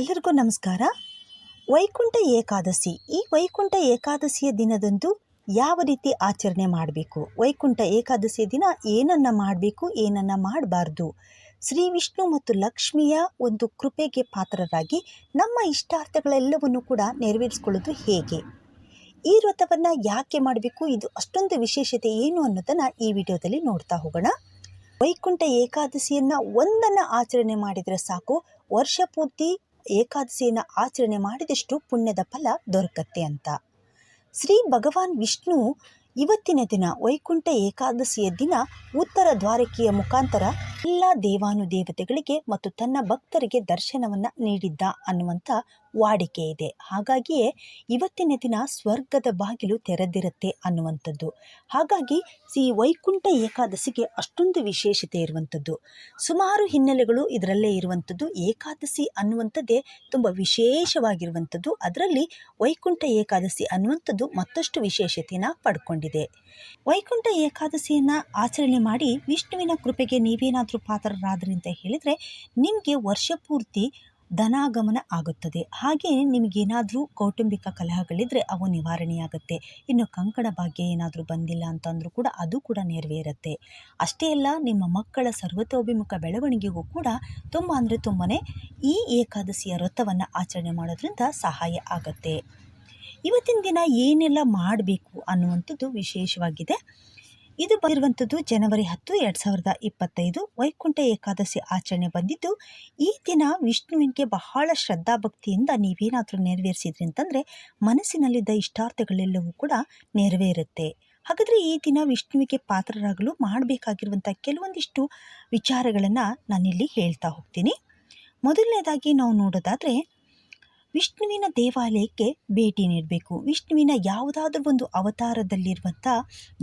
ಎಲ್ಲರಿಗೂ ನಮಸ್ಕಾರ. ವೈಕುಂಠ ಏಕಾದಶಿ. ಈ ವೈಕುಂಠ ಏಕಾದಶಿಯ ದಿನದಂದು ಯಾವ ರೀತಿ ಆಚರಣೆ ಮಾಡಬೇಕು? ವೈಕುಂಠ ಏಕಾದಶಿಯ ದಿನ ಏನನ್ನು ಮಾಡಬೇಕು, ಏನನ್ನು ಮಾಡಬಾರ್ದು? ಶ್ರೀ ವಿಷ್ಣು ಮತ್ತು ಲಕ್ಷ್ಮಿಯ ಒಂದು ಕೃಪೆಗೆ ಪಾತ್ರರಾಗಿ ನಮ್ಮ ಇಷ್ಟಾರ್ಥಗಳೆಲ್ಲವನ್ನು ಕೂಡ ನೆರವೇರಿಸ್ಕೊಳ್ಳೋದು ಹೇಗೆ? ಈ ವ್ರತವನ್ನು ಯಾಕೆ ಮಾಡಬೇಕು? ಇದು ಅಷ್ಟೊಂದು ವಿಶೇಷತೆ ಏನು ಅನ್ನೋದನ್ನು ಈ ವಿಡಿಯೋದಲ್ಲಿ ನೋಡ್ತಾ ಹೋಗೋಣ. ವೈಕುಂಠ ಏಕಾದಶಿಯನ್ನು ಒಂದನ್ನು ಆಚರಣೆ ಮಾಡಿದರೆ ಸಾಕು. ವರ್ಷ ಪೂರ್ತಿ ಏಕಾದಶಿಯನ್ನು ಆಚರಣೆ ಮಾಡಿದಷ್ಟು ಪುಣ್ಯದ ಫಲ ದೊರಕತ್ತೆ ಅಂತ. ಶ್ರೀ ಭಗವಾನ್ ವಿಷ್ಣು ಇವತ್ತಿನ ದಿನ ವೈಕುಂಠ ಏಕಾದಶಿಯ ದಿನ ಉತ್ತರ ದ್ವಾರಕೆಯ ಮುಖಾಂತರ ಎಲ್ಲ ದೇವಾನುದೇವತೆಗಳಿಗೆ ಮತ್ತು ತನ್ನ ಭಕ್ತರಿಗೆ ದರ್ಶನವನ್ನು ನೀಡಿದ್ದ ಅನ್ನುವಂಥ ವಾಡಿಕೆ ಇದೆ. ಹಾಗಾಗಿಯೇ ಇವತ್ತಿನ ದಿನ ಸ್ವರ್ಗದ ಬಾಗಿಲು ತೆರೆದಿರುತ್ತೆ ಅನ್ನುವಂಥದ್ದು. ಹಾಗಾಗಿ ಈ ವೈಕುಂಠ ಏಕಾದಶಿಗೆ ಅಷ್ಟೊಂದು ವಿಶೇಷತೆ ಇರುವಂಥದ್ದು. ಸುಮಾರು ಹಿನ್ನೆಲೆಗಳು ಇದರಲ್ಲೇ ಇರುವಂಥದ್ದು. ಏಕಾದಶಿ ಅನ್ನುವಂಥದ್ದೇ ತುಂಬ ವಿಶೇಷವಾಗಿರುವಂಥದ್ದು. ಅದರಲ್ಲಿ ವೈಕುಂಠ ಏಕಾದಶಿ ಅನ್ನುವಂಥದ್ದು ಮತ್ತಷ್ಟು ವಿಶೇಷತೆಯನ್ನು ಪಡ್ಕೊಂಡಿದೆ. ವೈಕುಂಠ ಏಕಾದಶಿಯನ್ನು ಆಚರಣೆ ಮಾಡಿ ವಿಷ್ಣುವಿನ ಕೃಪೆಗೆ ನೀವೇನಾದರೂ ಪಾತ್ರರಾದ್ರಿ ಅಂತ ಹೇಳಿದರೆ ನಿಮಗೆ ವರ್ಷ ಪೂರ್ತಿ ಧನಾಗಮನ ಆಗುತ್ತದೆ. ಹಾಗೆ ನಿಮಗೇನಾದರೂ ಕೌಟುಂಬಿಕ ಕಲಹಗಳಿದ್ದರೆ ಅವು ನಿವಾರಣೆಯಾಗುತ್ತೆ. ಇನ್ನು ಕಂಕಣ ಭಾಗ್ಯ ಏನಾದರೂ ಬಂದಿಲ್ಲ ಅಂತಂದರೂ ಕೂಡ ಅದು ಕೂಡ ನೆರವೇರುತ್ತೆ. ಅಷ್ಟೇ ಅಲ್ಲ, ನಿಮ್ಮ ಮಕ್ಕಳ ಸರ್ವತೋಭಿಮುಖ ಬೆಳವಣಿಗೆಗೂ ಕೂಡ ತುಂಬ ಅಂದರೆ ತುಂಬಾ ಈ ಏಕಾದಶಿಯ ವ್ರತವನ್ನು ಆಚರಣೆ ಮಾಡೋದ್ರಿಂದ ಸಹಾಯ ಆಗುತ್ತೆ. ಇವತ್ತಿನ ದಿನ ಏನೆಲ್ಲ ಮಾಡಬೇಕು ಅನ್ನುವಂಥದ್ದು ವಿಶೇಷವಾಗಿದೆ. ಇದು ಬಂದಿರುವಂಥದ್ದು ಜನವರಿ ಹತ್ತು, ಎರಡು ಸಾವಿರದ ಇಪ್ಪತ್ತೈದು. ವೈಕುಂಠ ಏಕಾದಶಿ ಆಚರಣೆ ಬಂದಿದ್ದು, ಈ ದಿನ ವಿಷ್ಣುವಿಗೆ ಬಹಳ ಶ್ರದ್ಧಾಭಕ್ತಿಯಿಂದ ನೀವೇನಾದರೂ ನೆರವೇರಿಸಿದ್ರಿ ಅಂತಂದರೆ ಮನಸ್ಸಿನಲ್ಲಿದ್ದ ಇಷ್ಟಾರ್ಥಗಳೆಲ್ಲವೂ ಕೂಡ ನೆರವೇರುತ್ತೆ. ಹಾಗಾದರೆ ಈ ದಿನ ವಿಷ್ಣುವಿಗೆ ಪಾತ್ರರಾಗಲು ಮಾಡಬೇಕಾಗಿರುವಂಥ ಕೆಲವೊಂದಿಷ್ಟು ವಿಚಾರಗಳನ್ನು ನಾನಿಲ್ಲಿ ಹೇಳ್ತಾ ಹೋಗ್ತೀನಿ. ಮೊದಲನೇದಾಗಿ ನಾವು ನೋಡೋದಾದರೆ ವಿಷ್ಣುವಿನ ದೇವಾಲಯಕ್ಕೆ ಭೇಟಿ ನೀಡಬೇಕು. ವಿಷ್ಣುವಿನ ಯಾವುದಾದ್ರೂ ಒಂದು ಅವತಾರದಲ್ಲಿರುವಂಥ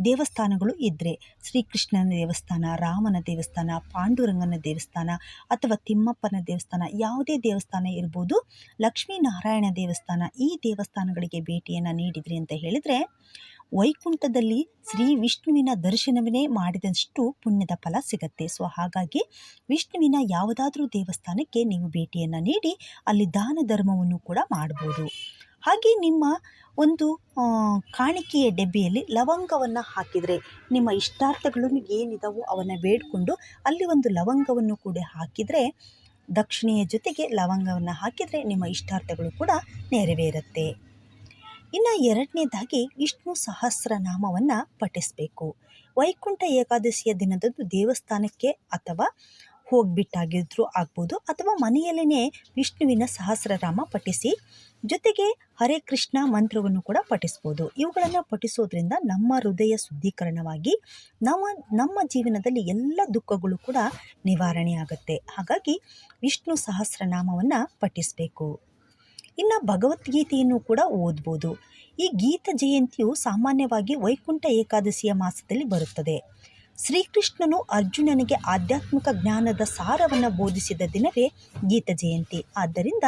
ದೇವಸ್ಥಾನಗಳು ಇದ್ದರೆ ಶ್ರೀಕೃಷ್ಣನ ದೇವಸ್ಥಾನ, ರಾಮನ ದೇವಸ್ಥಾನ, ಪಾಂಡುರಂಗನ ದೇವಸ್ಥಾನ ಅಥವಾ ತಿಮ್ಮಪ್ಪನ ದೇವಸ್ಥಾನ, ಯಾವುದೇ ದೇವಸ್ಥಾನ ಇರ್ಬೋದು, ಲಕ್ಷ್ಮೀನಾರಾಯಣ ದೇವಸ್ಥಾನ ಈ ದೇವಸ್ಥಾನಗಳಿಗೆ ಭೇಟಿಯನ್ನು ನೀಡಿದ್ರಿ ಅಂತ ಹೇಳಿದರೆ ವೈಕುಂಠದಲ್ಲಿ ಶ್ರೀ ವಿಷ್ಣುವಿನ ದರ್ಶನವನ್ನೇ ಮಾಡಿದಷ್ಟು ಪುಣ್ಯದ ಫಲ ಸಿಗತ್ತೆ. ಸೊ, ಹಾಗಾಗಿ ವಿಷ್ಣುವಿನ ಯಾವುದಾದ್ರೂ ದೇವಸ್ಥಾನಕ್ಕೆ ನೀವು ಭೇಟಿಯನ್ನು ನೀಡಿ, ಅಲ್ಲಿ ದಾನ ಧರ್ಮವನ್ನು ಕೂಡ ಮಾಡ್ಬೋದು. ಹಾಗೆ ನಿಮ್ಮ ಒಂದು ಕಾಣಿಕೆಯ ಡಬ್ಬಿಯಲ್ಲಿ ಲವಂಗವನ್ನು ಹಾಕಿದರೆ, ನಿಮ್ಮ ಇಷ್ಟಾರ್ಥಗಳು ಏನಿದಾವೋ ಅವನ್ನು ಬೇಡಿಕೊಂಡು ಅಲ್ಲಿ ಒಂದು ಲವಂಗವನ್ನು ಕೂಡ ಹಾಕಿದರೆ, ದಕ್ಷಿಣೆಯ ಜೊತೆಗೆ ಲವಂಗವನ್ನು ಹಾಕಿದರೆ ನಿಮ್ಮ ಇಷ್ಟಾರ್ಥಗಳು ಕೂಡ ನೆರವೇರುತ್ತೆ. ಇನ್ನು ಎರಡನೇದಾಗಿ ವಿಷ್ಣು ಸಹಸ್ರನಾಮವನ್ನು ಪಠಿಸಬೇಕು. ವೈಕುಂಠ ಏಕಾದಶಿಯ ದಿನದಂದು ದೇವಸ್ಥಾನಕ್ಕೆ ಅಥವಾ ಹೋಗ್ಬಿಟ್ಟಾಗಿದ್ರೂ ಆಗ್ಬೋದು. ಅಥವಾ ಮನೆಯಲ್ಲೇ ವಿಷ್ಣುವಿನ ಸಹಸ್ರನಾಮ ಪಠಿಸಿ, ಜೊತೆಗೆ ಹರೇ ಕೃಷ್ಣ ಮಂತ್ರವನ್ನು ಕೂಡ ಪಠಿಸ್ಬೋದು. ಇವುಗಳನ್ನು ಪಠಿಸೋದ್ರಿಂದ ನಮ್ಮ ಹೃದಯ ಶುದ್ಧೀಕರಣವಾಗಿ ನಮ್ಮ ನಮ್ಮ ಜೀವನದಲ್ಲಿ ಎಲ್ಲ ದುಃಖಗಳು ಕೂಡ ನಿವಾರಣೆ ಆಗುತ್ತೆ. ಹಾಗಾಗಿ ವಿಷ್ಣು ಸಹಸ್ರನಾಮವನ್ನು ಪಠಿಸಬೇಕು. ಇನ್ನು ಭಗವದ್ಗೀತೆಯನ್ನು ಕೂಡ ಓದ್ಬೋದು. ಈ ಗೀತ ಜಯಂತಿಯು ಸಾಮಾನ್ಯವಾಗಿ ವೈಕುಂಠ ಏಕಾದಶಿಯ ಮಾಸದಲ್ಲಿ ಬರುತ್ತದೆ. ಶ್ರೀಕೃಷ್ಣನು ಅರ್ಜುನನಿಗೆ ಆಧ್ಯಾತ್ಮಿಕ ಜ್ಞಾನದ ಸಾರವನ್ನು ಬೋಧಿಸಿದ ದಿನವೇ ಗೀತ ಜಯಂತಿ. ಆದ್ದರಿಂದ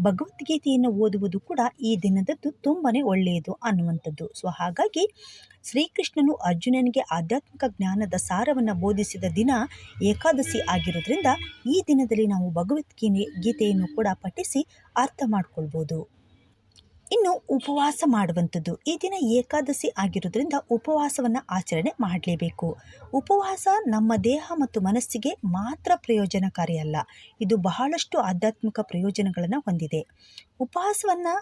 ಭಗವದ್ಗೀತೆಯನ್ನು ಓದುವುದು ಕೂಡ ಈ ದಿನದದ್ದು ತುಂಬಾ ಒಳ್ಳೆಯದು ಅನ್ನುವಂಥದ್ದು. ಸೊ, ಹಾಗಾಗಿ ಶ್ರೀಕೃಷ್ಣನು ಅರ್ಜುನನಿಗೆ ಆಧ್ಯಾತ್ಮಿಕ ಜ್ಞಾನದ ಸಾರವನ್ನು ಬೋಧಿಸಿದ ದಿನ ಏಕಾದಶಿ ಆಗಿರೋದ್ರಿಂದ ಈ ದಿನದಲ್ಲಿ ನಾವು ಭಗವದ್ಗೀತೆ ಗೀತೆಯನ್ನು ಕೂಡ ಪಠಿಸಿ ಅರ್ಥ ಮಾಡ್ಕೊಳ್ಬೋದು. ಇನ್ನು ಉಪವಾಸ ಮಾಡುವಂಥದ್ದು. ಈ ದಿನ ಏಕಾದಶಿ ಆಗಿರೋದ್ರಿಂದ ಉಪವಾಸವನ್ನು ಆಚರಣೆ ಮಾಡಲೇಬೇಕು. ಉಪವಾಸ ನಮ್ಮ ದೇಹ ಮತ್ತು ಮನಸ್ಸಿಗೆ ಮಾತ್ರ ಪ್ರಯೋಜನಕಾರಿ ಅಲ್ಲ. ಇದು ಬಹಳಷ್ಟು ಆಧ್ಯಾತ್ಮಿಕ ಪ್ರಯೋಜನಗಳನ್ನು ಹೊಂದಿದೆ. ಉಪವಾಸವನ್ನು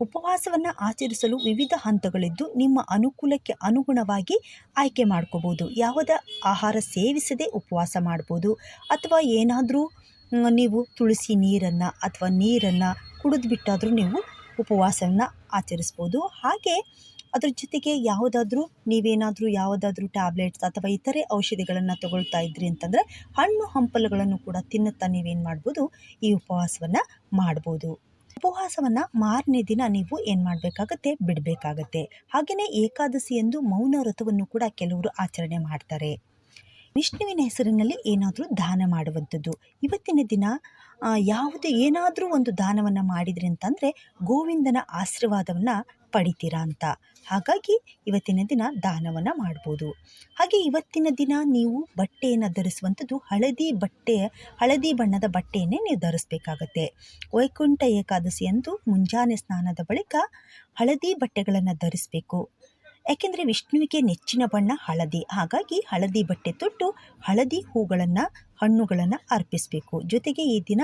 ಉಪವಾಸವನ್ನು ಆಚರಿಸಲು ವಿವಿಧ ಹಂತಗಳಿದ್ದು ನಿಮ್ಮ ಅನುಕೂಲಕ್ಕೆ ಅನುಗುಣವಾಗಿ ಆಯ್ಕೆ ಮಾಡ್ಕೋಬೋದು. ಯಾವುದೇ ಆಹಾರ ಸೇವಿಸದೆ ಉಪವಾಸ ಮಾಡ್ಬೋದು. ಅಥವಾ ಏನಾದರೂ ನೀವು ತುಳಸಿ ನೀರನ್ನು ಅಥವಾ ನೀರನ್ನು ಕುಡಿದ್ಬಿಟ್ಟಾದರೂ ನೀವು ಉಪವಾಸವನ್ನು ಆಚರಿಸ್ಬೋದು. ಹಾಗೆ ಅದ್ರ ಜೊತೆಗೆ ಯಾವುದಾದ್ರೂ ನೀವೇನಾದರೂ ಯಾವುದಾದ್ರೂ ಟ್ಯಾಬ್ಲೆಟ್ಸ್ ಅಥವಾ ಇತರೆ ಔಷಧಿಗಳನ್ನು ತಗೊಳ್ತಾ ಇದ್ರಿ ಅಂತಂದರೆ ಹಣ್ಣು ಹಂಪಲುಗಳನ್ನು ಕೂಡ ತಿನ್ನುತ್ತಾ ನೀವೇನು ಮಾಡ್ಬೋದು, ಈ ಉಪವಾಸವನ್ನು ಮಾಡ್ಬೋದು. ಉಪವಾಸವನ್ನು ಮಾರನೇ ದಿನ ನೀವು ಏನು ಮಾಡಬೇಕಾಗತ್ತೆ? ಬಿಡಬೇಕಾಗತ್ತೆ. ಹಾಗೆಯೇ ಏಕಾದಶಿ ಎಂದು ಮೌನ ವ್ರತವನ್ನು ಕೂಡ ಕೆಲವರು ಆಚರಣೆ ಮಾಡ್ತಾರೆ. ವಿಷ್ಣುವಿನ ಹೆಸರಿನಲ್ಲಿ ಏನಾದರೂ ದಾನ ಮಾಡುವಂಥದ್ದು. ಇವತ್ತಿನ ದಿನ ಯಾವುದೇ ಏನಾದರೂ ಒಂದು ದಾನವನ್ನು ಮಾಡಿದ್ರಿ ಅಂತಂದರೆ ಗೋವಿಂದನ ಆಶೀರ್ವಾದವನ್ನು ಪಡಿತೀರಾ ಅಂತ. ಹಾಗಾಗಿ ಇವತ್ತಿನ ದಿನ ದಾನವನ್ನು ಮಾಡ್ಬೋದು. ಹಾಗೆ ಇವತ್ತಿನ ದಿನ ನೀವು ಬಟ್ಟೆಯನ್ನು ಧರಿಸುವಂಥದ್ದು ಹಳದಿ ಬಟ್ಟೆ, ಹಳದಿ ಬಣ್ಣದ ಬಟ್ಟೆಯನ್ನೇ ನೀವು ಧರಿಸ್ಬೇಕಾಗತ್ತೆ. ವೈಕುಂಠ ಏಕಾದಶಿಯಂದು ಮುಂಜಾನೆ ಸ್ನಾನದ ಬಳಿಕ ಹಳದಿ ಬಟ್ಟೆಗಳನ್ನು ಧರಿಸಬೇಕು. ಯಾಕೆಂದರೆ ವಿಷ್ಣುವಿಗೆ ನೆಚ್ಚಿನ ಬಣ್ಣ ಹಳದಿ. ಹಾಗಾಗಿ ಹಳದಿ ಬಟ್ಟೆ ತೊಟ್ಟು ಹಳದಿ ಹೂಗಳನ್ನು, ಹಣ್ಣುಗಳನ್ನು ಅರ್ಪಿಸಬೇಕು. ಜೊತೆಗೆ ಈ ದಿನ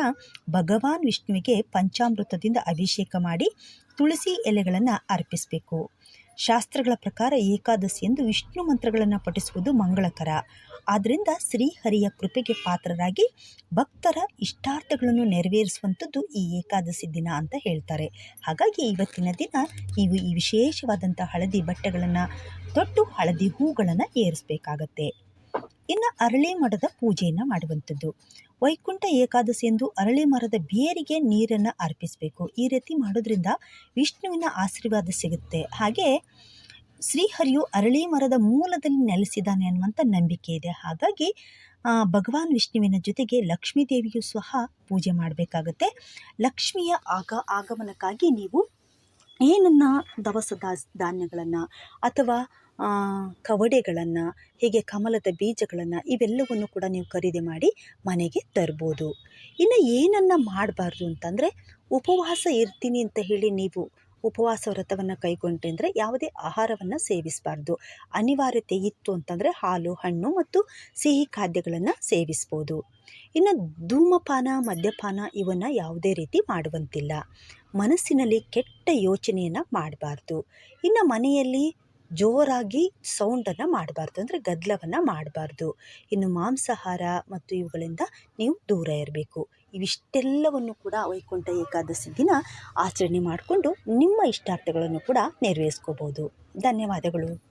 ಭಗವಾನ್ ವಿಷ್ಣುವಿಗೆ ಪಂಚಾಮೃತದಿಂದ ಅಭಿಷೇಕ ಮಾಡಿ ತುಳಸಿ ಎಲೆಗಳನ್ನು ಅರ್ಪಿಸಬೇಕು. ಶಾಸ್ತ್ರಗಳ ಪ್ರಕಾರ ಏಕಾದಶಿ ಎಂದು ವಿಷ್ಣು ಮಂತ್ರಗಳನ್ನು ಪಠಿಸುವುದು ಮಂಗಳಕರ. ಆದ್ದರಿಂದ ಶ್ರೀಹರಿಯ ಕೃಪೆಗೆ ಪಾತ್ರರಾಗಿ ಭಕ್ತರ ಇಷ್ಟಾರ್ಥಗಳನ್ನು ನೆರವೇರಿಸುವಂಥದ್ದು ಈ ಏಕಾದಶಿ ದಿನ ಅಂತ ಹೇಳ್ತಾರೆ. ಹಾಗಾಗಿ ಇವತ್ತಿನ ದಿನ ನೀವು ಈ ವಿಶೇಷವಾದಂಥ ಹಳದಿ ಬಟ್ಟೆಗಳನ್ನು ತೊಟ್ಟು ಹಳದಿ ಹೂಗಳನ್ನು ಏರಿಸಬೇಕಾಗತ್ತೆ. ಇನ್ನು ಅರಳಿ ಮರದ ಪೂಜೆಯನ್ನು ಮಾಡುವಂಥದ್ದು. ವೈಕುಂಠ ಏಕಾದಶಿಯಂದು ಅರಳಿ ಮರದ ಬೇರಿಗೆ ನೀರನ್ನು ಅರ್ಪಿಸಬೇಕು. ಈ ರೀತಿ ಮಾಡೋದ್ರಿಂದ ವಿಷ್ಣುವಿನ ಆಶೀರ್ವಾದ ಸಿಗುತ್ತೆ. ಹಾಗೆ ಶ್ರೀಹರಿಯು ಅರಳಿ ಮರದ ಮೂಲದಲ್ಲಿ ನೆಲೆಸಿದ್ದಾನೆ ಅನ್ನುವಂಥ ನಂಬಿಕೆ ಇದೆ. ಹಾಗಾಗಿ ಭಗವಾನ್ ವಿಷ್ಣುವಿನ ಜೊತೆಗೆ ಲಕ್ಷ್ಮೀ ದೇವಿಯು ಸಹ ಪೂಜೆ ಮಾಡಬೇಕಾಗತ್ತೆ. ಲಕ್ಷ್ಮಿಯ ಆಗ, ಆಗಮನಕ್ಕಾಗಿ ನೀವು ಏನನ್ನು ದವಸ ದಾಸ್ ಧಾನ್ಯಗಳನ್ನು ಅಥವಾ ಕವಡೆಗಳನ್ನು, ಹೀಗೆ ಕಮಲದ ಬೀಜಗಳನ್ನು ಇವೆಲ್ಲವನ್ನು ಕೂಡ ನೀವು ಖರೀದಿ ಮಾಡಿ ಮನೆಗೆ ತರ್ಬೋದು. ಇನ್ನು ಏನನ್ನು ಮಾಡಬಾರ್ದು ಅಂತಂದರೆ ಉಪವಾಸ ಇರ್ತೀನಿ ಅಂತ ಹೇಳಿ ನೀವು ಉಪವಾಸ ವ್ರತವನ್ನು ಕೈಗೊಂಡ್ರೆ ಅಂದರೆ ಯಾವುದೇ ಆಹಾರವನ್ನು ಸೇವಿಸಬಾರ್ದು. ಅನಿವಾರ್ಯತೆ ಇತ್ತು ಅಂತಂದರೆ ಹಾಲು, ಹಣ್ಣು ಮತ್ತು ಸಿಹಿ ಖಾದ್ಯಗಳನ್ನು ಸೇವಿಸ್ಬೋದು. ಇನ್ನು ಧೂಮಪಾನ, ಮದ್ಯಪಾನ ಇವನ್ನು ಯಾವುದೇ ರೀತಿ ಮಾಡುವಂತಿಲ್ಲ. ಮನಸ್ಸಿನಲ್ಲಿ ಕೆಟ್ಟ ಯೋಚನೆಯನ್ನು ಮಾಡಬಾರ್ದು. ಇನ್ನು ಮನೆಯಲ್ಲಿ ಜೋರಾಗಿ ಸೌಂಡನ್ನು ಮಾಡಬಾರ್ದು ಅಂದರೆ ಗದ್ದಲವನ್ನು ಮಾಡಬಾರ್ದು. ಇನ್ನು ಮಾಂಸಾಹಾರ ಮತ್ತು ಇವುಗಳಿಂದ ನೀವು ದೂರ ಇರಬೇಕು. ಇವಿಷ್ಟೆಲ್ಲವನ್ನು ಕೂಡ ವೈಕುಂಠ ಏಕಾದಶಿ ದಿನ ಆಚರಣೆ ಮಾಡಿಕೊಂಡು ನಿಮ್ಮ ಇಷ್ಟಾರ್ಥಗಳನ್ನು ಕೂಡ ನೆರವೇರಿಸ್ಕೋಬೋದು. ಧನ್ಯವಾದಗಳು.